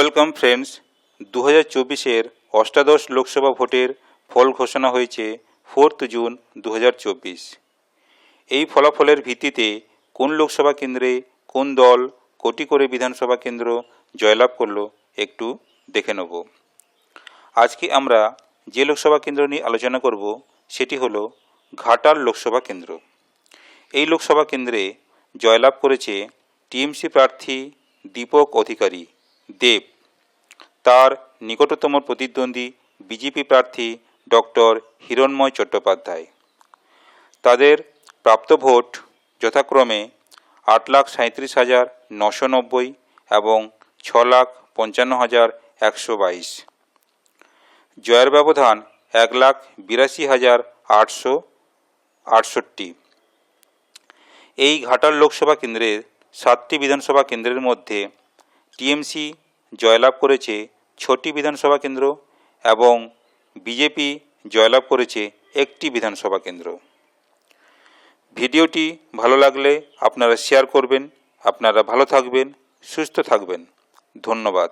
Welcome friends দু হাজার চব্বিশের অষ্টাদশ লোকসভা ভোটের ফল ঘোষণা হয়েছে ফোর্থ জুন দু হাজার চব্বিশ। এই ফলাফলের ভিত্তিতে কোন লোকসভা কেন্দ্রে কোন দল কোটি করে বিধানসভা কেন্দ্র জয়লাভ করল একটু দেখে নেব। আজকে আমরা যে লোকসভা কেন্দ্র নিয়ে আলোচনা করব সেটি হলো ঘাটাল লোকসভা কেন্দ্র। এই লোকসভা কেন্দ্রে জয়লাভ করেছে টিএমসি প্রার্থী দীপক অধিকারী, দেব। তার নিকটতম প্রতিদ্বন্দ্বী বিজেপি প্রার্থী ডক্টর হিরণময় চট্টোপাধ্যায়। তাদের প্রাপ্ত ভোট যথাক্রমে আট লাখ সাঁত্রিশ হাজার নশো নব্বই এবং ছ লাখ পঞ্চান্ন হাজার একশো বাইশ। জয়ের ব্যবধান এক লাখ বিরাশি হাজার আটশো আটষট্টি। এই ঘাটাল লোকসভা কেন্দ্রের সাতটি বিধানসভা কেন্দ্রের মধ্যে টিএমসি জয়লাভ করেছে ছটি বিধানসভা কেন্দ্র এবং বিজেপি জয়লাভ করেছে একটি বিধানসভা কেন্দ্র। ভিডিওটি ভালো লাগলে আপনারা শেয়ার করবেন, আপনারা ভালো থাকবেন, সুস্থ থাকবেন। ধন্যবাদ।